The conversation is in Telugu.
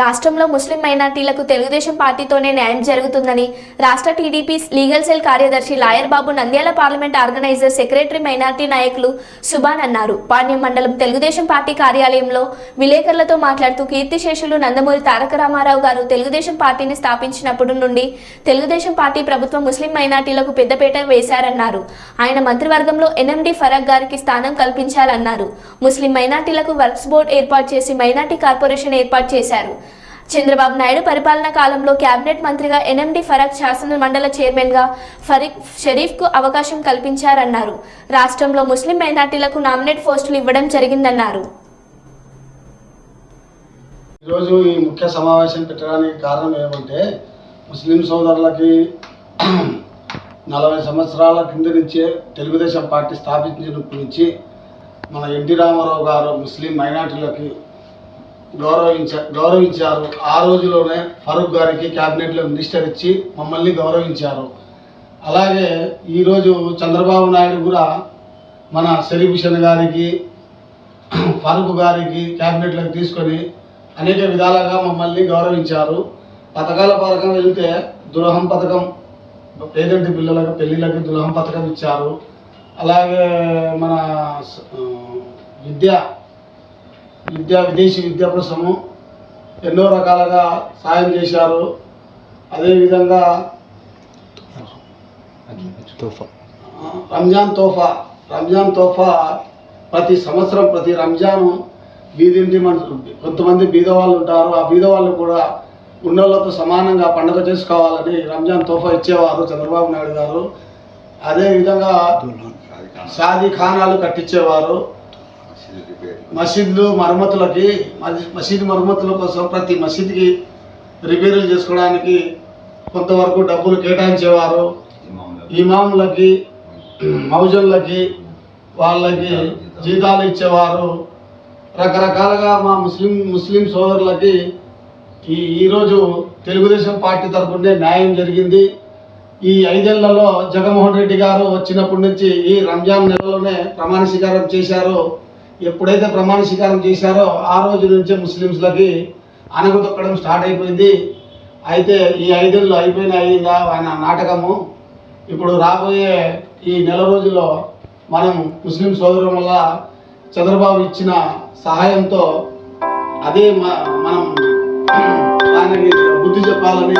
రాష్ట్రంలో ముస్లిం మైనార్టీలకు తెలుగుదేశం పార్టీతోనే న్యాయం జరుగుతుందని రాష్ట్ర టీడీపీ లీగల్ సెల్ కార్యదర్శి lawyer Babu Nandyal parliament organizer secretary minority నాయకులు సుబాన్ అన్నారు. పాణ్యం మండలం తెలుగుదేశం పార్టీ కార్యాలయంలో విలేకరులతో మాట్లాడుతూ కీర్తిశేషులు నందమూరి తారక రామారావు గారు తెలుగుదేశం పార్టీని స్థాపించినప్పటి నుండి తెలుగుదేశం పార్టీ ప్రభుత్వం ముస్లిం మైనార్టీలకు పెద్దపీట వేశారన్నారు. ఆయన మంత్రివర్గంలో ఎన్ఎండి ఫరక్ గారికి స్థానం కల్పించాలన్నారు. ముస్లిం మైనార్టీలకు వర్క్స్ బోర్డు ఏర్పాటు చేసి మైనార్టీ కార్పొరేషన్ ఏర్పాటు చేశారు. చంద్రబాబు నాయుడు పరిపాలన కాలంలో కేబినెట్ మంత్రిగా ఎన్ఎండి ఫరక్ శాసన మండల చైర్మన్గా ఫరీక్ షరీఫ్కు అవకాశం కల్పించారన్నారు. రాష్ట్రంలో ముస్లిం మైనార్టీలకు నామినేట్ పోస్టులు ఇవ్వడం జరిగిందన్నారు. ఈరోజు ఈ ముఖ్య సమావేశం పెట్టడానికి కారణం ఏమంటే ముస్లిం సోదరులకి నలభై సంవత్సరాల కింద నుంచే తెలుగుదేశం పార్టీ స్థాపించినప్పటి నుంచి మన ఎన్టీ రామారావు గారు ముస్లిం మైనార్టీలకి గౌరవించ గౌరవించారు. ఆ రోజులోనే ఫరూక్ గారికి క్యాబినెట్లో మినిస్టర్ ఇచ్చి మమ్మల్ని గౌరవించారు. అలాగే ఈరోజు చంద్రబాబు నాయుడు కూడా మన శరీభూషణ్ గారికి ఫరూక్ గారికి క్యాబినెట్లోకి తీసుకొని అనేక విధాలుగా మమ్మల్ని గౌరవించారు. పథకాల పథకం వెళ్తే దులహం పథకం పేదంటి పిల్లలకు పెళ్ళిళ్ళకి దులహం పథకం ఇచ్చారు. అలాగే మన విద్య విద్య విదేశీ విద్య కోసము ఎన్నో రకాలుగా సాయం చేశారు. అదేవిధంగా రంజాన్ తోఫా. రంజాన్ తోఫా ప్రతి సంవత్సరం ప్రతి రంజాను వీధింటి మన కొంతమంది బీద వాళ్ళు ఉంటారు. ఆ బీద వాళ్ళు కూడా ఉన్నోళ్ళతో సమానంగా పండుగ చేసుకోవాలని రంజాన్ తోఫా ఇచ్చేవారు చంద్రబాబు నాయుడు గారు. అదేవిధంగా షాదీ ఖానాలు కట్టించేవారు. మసీద్లు మరమ్మతులకి మసి- మసీద్ మరమ్మతుల కోసం ప్రతి మసీద్కి రిపేర్లు చేసుకోవడానికి కొంతవరకు డబ్బులు కేటాయించేవారు. ఇమాములకి. మౌజన్లకి వాళ్ళకి జీతాలు ఇచ్చేవారు. రకరకాలుగా మా ముస్లిం ముస్లిం సోదరులకి ఈ ఈరోజు తెలుగుదేశం పార్టీ తరఫునే న్యాయం జరిగింది. ఈ ఐదేళ్ళలో జగన్మోహన్ రెడ్డి గారు వచ్చినప్పటి నుంచి ఈ రంజాన్ నెలలోనే ప్రమాణ స్వీకారం చేశారో. ఎప్పుడైతే ప్రమాణ స్వీకారం చేశారో ఆ రోజు నుంచే ముస్లిమ్స్లకి అనగదొక్కడం స్టార్ట్ అయిపోయింది. అయితే ఈ ఐదేళ్ళు అయిపోయిన అయిందా ఆయన నాటకము. ఇప్పుడు రాబోయే ఈ నెల రోజుల్లో మనం ముస్లిం సోదరుల వల్ల చంద్రబాబు ఇచ్చిన సహాయంతో అదే మ- మనం ఆయనకి బుద్ధి చెప్పాలని